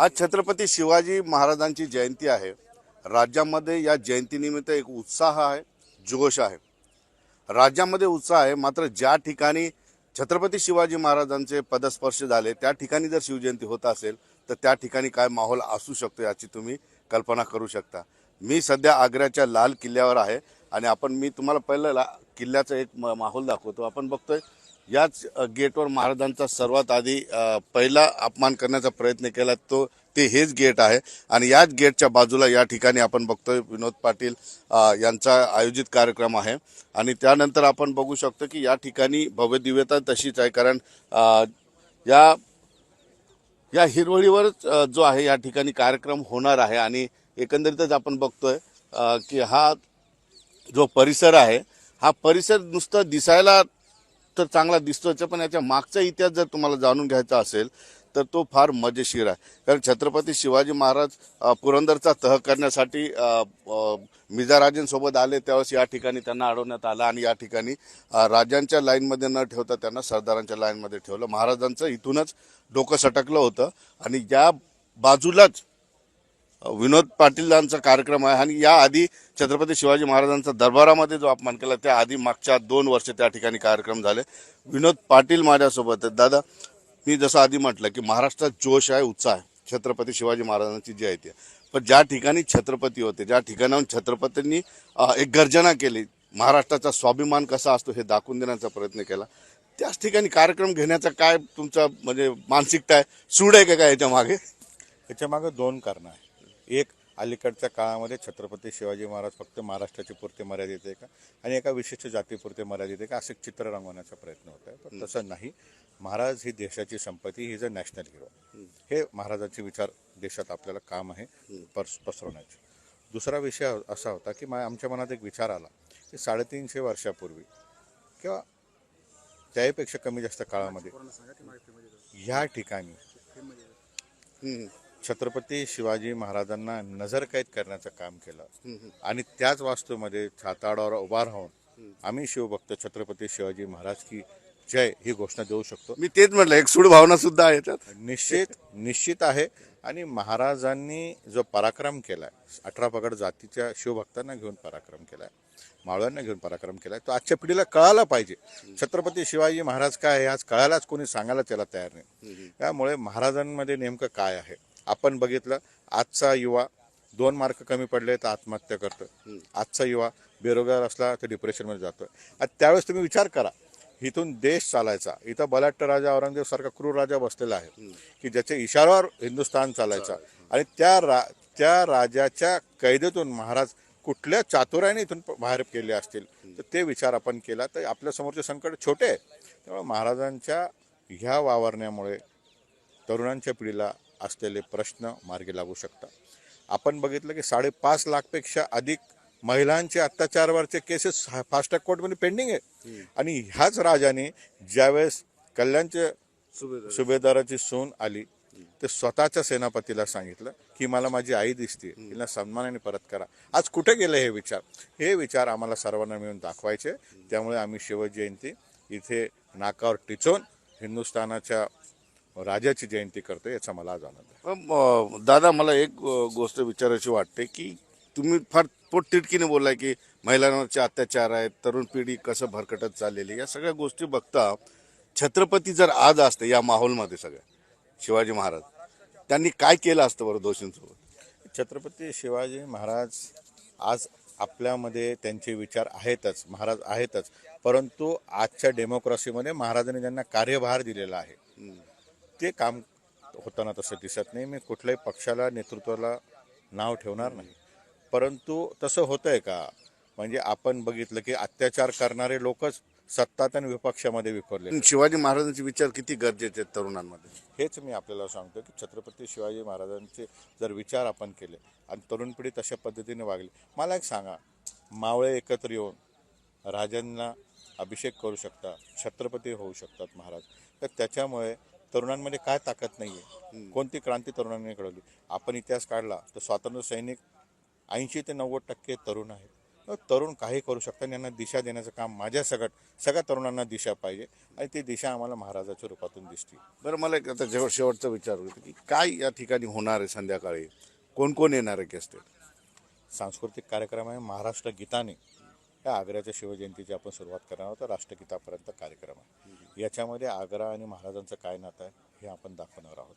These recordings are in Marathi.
आज छत्रपती शिवाजी महाराजांची जयंती आहे. राज्यामध्ये या जयंतीनिमित्त एक उत्साह आहे जोश आहे. राज्यामध्ये उत्साह आहे मात्र ज्या ठिकाणी छत्रपती शिवाजी महाराजांचे पदस्पर्श झाले त्या ठिकाणी जर शिवजयंती होत असेल तर त्या ठिकाणी काय माहोल असू शकतो याची तुम्ही कल्पना करू शकता. मी सध्या आग्र्याच्या लाल किल्ल्यावर आहे आणि आपण मी तुम्हाला पहिलं ला किल्ल्याचा एक म- माहोल दाखवतो. आपण बघतोय याच गेटवर महाराजांचा सर्वात आधी पहिला अपमान करण्याचा प्रयत्न केला तो ते हेच गेट आहे. आणि याच गेटच्या बाजूला या ठिकाणी आपण बघतोय विनोद पाटील यांचा आयोजित कार्यक्रम आहे. आणि त्यानंतर आपण बघू शकतो की या ठिकाणी भव्य दिव्यता तशीच आहे कारण या या हिरवळीवरच जो आहे या ठिकाणी कार्यक्रम होणार आहे. आणि एकंदरीतच आपण बघतोय की हा जो परिसर आहे हा परिसर नुसतं दिसायला तर चांगला दिसतोच पण याच्या मागचा इतिहास जर तुम्हाला जाणून घ्यायचा असेल तर तो फार मजेशीर आहे. कारण छत्रपती शिवाजी महाराज पुरंदरचा तह करण्यासाठी अ, मिजाराजेंसोबत आले. त्यावेळेस या ठिकाणी त्यांना अडवण्यात आलं आणि या ठिकाणी राजांच्या लाईनमध्ये न ठेवता त्यांना सरदारांच्या लाईनमध्ये ठेवलं. महाराजांचं इथूनच डोकं सटकलं होतं. आणि या बाजूलाच विनोद पाटीलांचा कार्यक्रम आहे. आणि या आधी छत्रपती शिवाजी महाराजांचा दरबारामध्ये जो अपमान केला त्या आधी मागच्या दोन वर्ष त्या ठिकाणी कार्यक्रम झाले. विनोद पाटील माझ्यासोबत आहेत. दादा मी जसं आधी म्हटलं की महाराष्ट्रात जोश आहे उत्साह आहे. छत्रपती शिवाजी महाराजांची जी आहे ती. पण ज्या ठिकाणी छत्रपती होते ज्या ठिकाणाहून छत्रपतींनी एक गर्जना केली महाराष्ट्राचा स्वाभिमान कसा असतो हे दाखवून देण्याचा प्रयत्न केला. त्याच ठिकाणी कार्यक्रम घेण्याचा काय तुमचा म्हणजे मानसिकता आहे? सूड आहे का काय याच्या मागे? याच्या मागे दोन कारणं आहे एक अलीकडच्या काळामध्ये छत्रपती शिवाजी महाराज फक्त महाराष्ट्राची पुरते मर्यादित आहे का? आणि एका विशिष्ट जातीपुरते मर्यादित आहे का? असं चित्र रंगवण्याचा प्रयत्न होत आहे. पण तसं नाही. महाराज ही देशाची संपत्ती ही इज अ नॅशनल हिरो. हे. महाराजांचे विचार देशात आपल्याला काम आहे पस पसरवण्याचे. दुसरा विषय असा होता की मा आमच्या मनात एक विचार आला की साडेतीनशे वर्षापूर्वी किंवा त्याहीपेक्षा कमी जास्त काळामध्ये ह्या ठिकाणी छत्रपती शिवाजी महाराजांना नजरकैद करण्याचं काम केलं. आणि त्याच वास्तूमध्ये छाताडावर उभा राहून आम्ही शिवभक्त छत्रपती शिवाजी महाराज की जय ही घोषणा देऊ शकतो. मी तेच म्हटलं एक सूड भावना सुद्धा आहे याच्यात निश्चित निश्चित आहे. आणि महाराजांनी जो पराक्रम केलाय अठरा पगड जातीच्या शिवभक्तांना घेऊन पराक्रम केलाय मावळ्यांना घेऊन पराक्रम केलाय तो आजच्या पिढीला कळायला पाहिजे. छत्रपती शिवाजी महाराज काय आहे आज कळायलाच कोणी सांगायला त्याला तयार नाही. त्यामुळे महाराजांमध्ये नेमकं काय आहे? आपण बघितलं आजचा युवा दोन मार्क कमी पडले तर आत्महत्या करतो आजचा युवा बेरोजगार असला तर डिप्रेशनमध्ये जातोय. आणि त्यावेळेस तुम्ही विचार करा इथून देश चालायचा इथं बलाढ्य राजा औरंगजेब सारखा क्रूर राजा बसलेला आहे की ज्याच्या इशाऱ्यावर हिंदुस्थान चालायचा. आणि त्या रा त्या राजाच्या कैदेतून महाराज कुठल्या चातुर्याने इथून बाहेर केले असतील? तर ते विचार आपण केला तर आपल्या समोरचे संकट छोटे आहे. त्यामुळे महाराजांच्या ह्या वावरण्यामुळे तरुणांच्या पिढीला असलेले प्रश्न मार्गी लागू शकतात आपण बघितलं की साडेपाच लाखपेक्षा अधिक महिलांचे अत्याचारावरचे केसेस फास्ट ट्रॅक कोर्टमध्ये पेंडिंग आहे आणि ह्याच राजाने ज्यावेळेस कल्याणचे सुभेदाराची सून आली ते स्वतःच्या सेनापतीला सांगितलं की मला माझी आई दिसते तिला सन्मानाने परत करा. आज कुठे गेले हे विचार? हे विचार आम्हाला सर्वांना मिळून दाखवायचे. त्यामुळे आम्ही शिवजयंती इथे नाकावर टिचून हिंदुस्थानाच्या राजाची जयंती करतो याचा मला आज आनंद आहे. अं, दादा मला एक अं, गोष्ट विचारायची वाटते की तुम्ही फार पोटतिटकीने बोललाय की महिलांवरचे अत्याचार आहेत तरुण पिढी कसं भरकटत चाललेली या सगळ्या गोष्टी बघता छत्रपती जर आज असते या माहोलमध्ये सगळ्या शिवाजी महाराज त्यांनी काय केलं असतं बरं दोषींसोबत? छत्रपती शिवाजी महाराज आज आपल्यामध्ये त्यांचे विचार आहेतच महाराज आहेतच परंतु आजच्या डेमोक्रेसीमध्ये महाराजांनी ज्यांना कार्यभार दिलेला आहे. ते काम होताना तसं दिसत नाही. मी कुठल्याही पक्षाला नेतृत्वाला नाव ठेवणार नाही. परंतु तसं होतंय का? म्हणजे आपण बघितलं की अत्याचार करणारे लोकच सत्तात आणि विपक्षामध्ये विखरले शिवाजी महाराजांचे विचार किती गरजेचे आहेत तरुणांमध्ये? हेच मी आपल्याला सांगतो की छत्रपती शिवाजी महाराजांचे जर विचार आपण केले आणि तरुण पिढी तशा पद्धतीने वागली मला एक सांगा मावळे एकत्र येऊन राजांना अभिषेक करू शकतात छत्रपती होऊ शकतात महाराज तर त्याच्यामुळे तरुणांमध्ये काय ताकद नाही आहे कोणती क्रांती तरुणांनी घडवली? आपण इतिहास काढला तर स्वातंत्र्य सैनिक ऐंशी ते नव्वद टक्के तरुण आहेत. तरुण काही करू शकतात यांना दिशा देण्याचं काम माझ्या सगळ्यात सगळ्या तरुणांना दिशा पाहिजे आणि ती दिशा आम्हाला महाराजाच्या रूपातून दिसते. बरं मला एक आता जेव्हा शेवटचा विचार होतो की काय या ठिकाणी होणार आहे संध्याकाळी? कोण कोण येणार आहे गेस्ट सांस्कृतिक कार्यक्रम आहे. महाराष्ट्र गीताने या आग्र्याच्या शिवजयंतीची आपण सुरुवात करणार आहोत. राष्ट्रगीतापर्यंत कार्यक्रम आहे. याच्यामध्ये आग्रा आणि महाराजांचं काय नातं आहे हे आपण दाखवणार आहोत.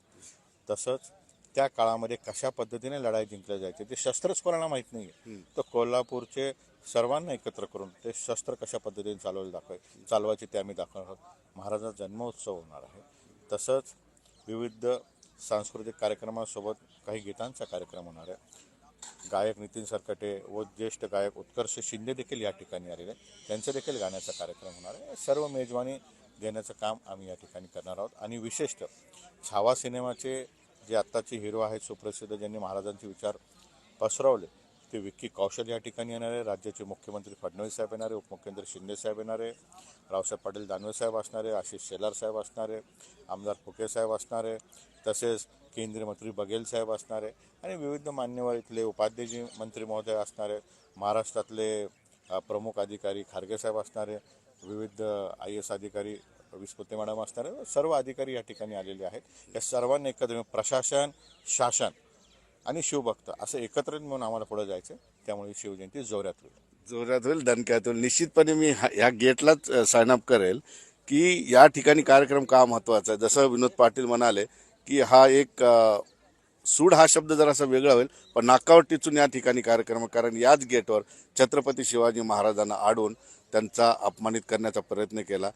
तसंच त्या काळामध्ये कशा पद्धतीने लढाई जिंकल्या जायची ते शस्त्रच कोणाला माहीत नाही आहे तर कोल्हापूरचे सर्वांना एकत्र करून ते शस्त्र कशा पद्धतीने चालवले दाखवाय चालवायचे ते आम्ही दाखवणार आहोत. महाराजांचा जन्मोत्सव होणार आहे. तसंच विविध सांस्कृतिक कार्यक्रमासोबत काही गीतांचा कार्यक्रम होणार आहे. गायक नितीन सरकटे व ज्येष्ठ गायक उत्कर्ष शिंदे देखील या ठिकाणी आलेले आहेत. त्यांचं देखील गाण्याचा कार्यक्रम होणार आहे. सर्व मेजवानी देण्याचं काम आम्ही या ठिकाणी करणार आहोत. आणि विशेषतः छावा सिनेमाचे जे आत्ताचे हिरो आहेत सुप्रसिद्ध ज्यांनी महाराजांचे विचार पसरवले ते विक्की कौशल या ठिकाणी येणार आहे राज्याचे मुख्यमंत्री फडणवीस साहेब येणार आहे उपमुख्यमंत्री शिंदे साहेब येणार आहे रावसाहेब पाटील दानवे साहेब असणार आहे आशिष शेलार साहेब असणार आहे आमदार फुके साहेब असणार आहे तसेच केंद्रीय मंत्री बघेल साहेब असणार आहे आणि विविध मान्यवर इथले उपाध्यक्ष मंत्री महोदय असणार आहेत महाराष्ट्रातले प्रमुख अधिकारी खारगे साहेब असणार आहे विविध आय एस अधिकारी विस्पुते मॅडम असणार आहे सर्व अधिकारी या ठिकाणी आलेले आहेत. या सर्वांनी एकत्र प्रशासन शासन आणि शिवभक्त असं एकत्रित म्हणून आम्हाला पुढे जायचं त्यामुळे शिवजयंती जोरात होईल. जोरात होईल दणक्यात होईल. निश्चितपणे मी ह्या गेटलाच साइन अप करेल की या ठिकाणी कार्यक्रम का महत्त्वाचा आहे? जसं विनोद पाटील म्हणाले की हा एक सूड हा शब्द जरासा वेगळा होईल पण नाकावर टिचून या ठिकाणी कार्यक्रम कारण याच गेटवर छत्रपती शिवाजी महाराजांना आडून त्यांचा अपमानित करण्याचा प्रयत्न केला.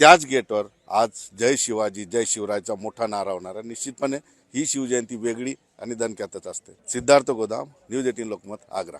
त्याच गेटवर आज जय शिवाजी जय शिवरायचा मोठा नारा होणार आहे. निश्चितपणे ही शिवजयंती वेगळी आणि दणक्यातच असते. सिद्धार्थ गोदाम न्यूज एटीन लोकमत आग्रा.